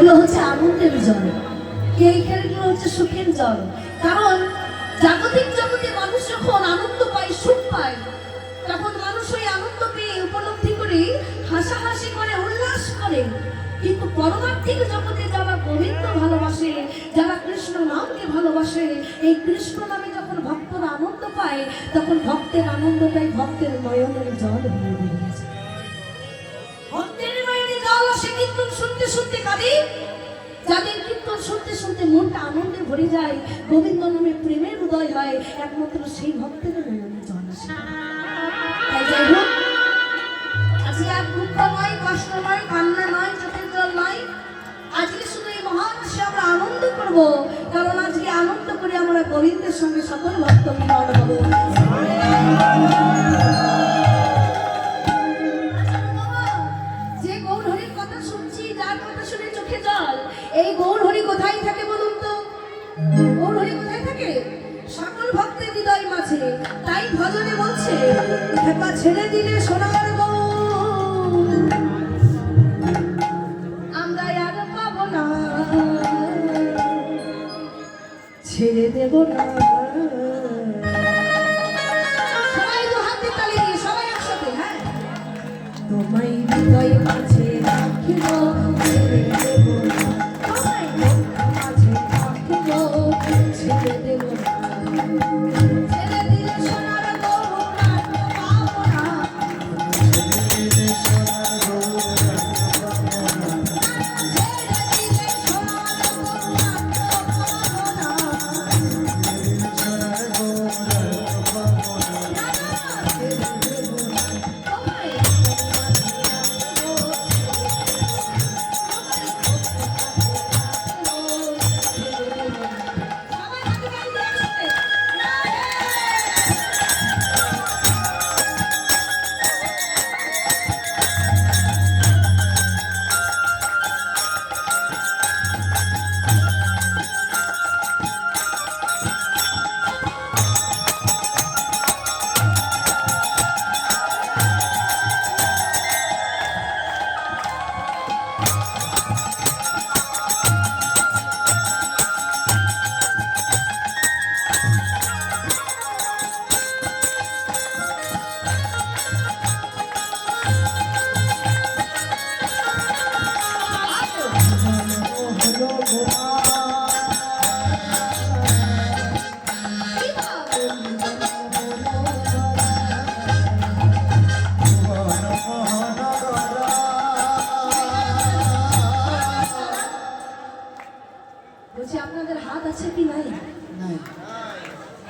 এগুলো হচ্ছে আনন্দের জল। এই খেলাগুলো হচ্ছে সুখের জল। কারণ জাগতিক জগতে মানুষ যখন আনন্দ পায়, সুখ পায়, তখন মানুষ ওই আনন্দ পেয়ে উপলব্ধি করে, হাসাহাসি করে, উল্লাস করে। কিন্তু পরমার্থিক জগতে যারা গোবিন্দ ভালোবাসে, যারা কৃষ্ণ নামকে ভালোবাসে, এই কৃষ্ণ নামে যখন ভক্তরা আনন্দ পায়, তখন ভক্তের আনন্দটাই ভক্তের নয়নের জল হয়ে বেরিয়েছে ভক্তের নয়নে কীর্তন শুনতে শুনতে কাঁদে। যাদের কীর্তন শুনতে শুনতে মনটা আনন্দে ভরে যায়, গোবিন্দ নামে প্রেমের উদয় হয়, একমাত্র সেই ভক্তের আজকে আর দুঃখ নয় কষ্ট কান্না নয় চোখের নয়। আজকে শুধু এই মহারাষ্ট্রে আমরা আনন্দ করব, কারণ আজকে আনন্দ করে আমরা গোবিন্দের সঙ্গে সকল ভক্ত মিলন হব। কোথায় থাকে সকল ভক্তের হৃদয় মাঝে, তাই ভজনে বলছে খেপা ছেড়ে দিলে সোনার গৌ আমরা আর পাবো না। ছেড়ে দেব না।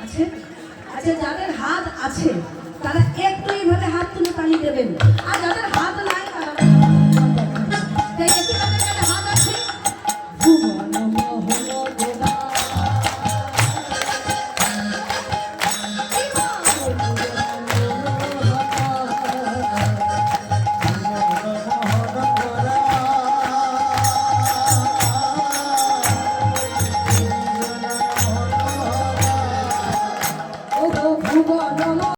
আছে? আচ্ছা যাদের হাত আছে তারা একটু এইভাবে হাত তুলে তালি দেবেন।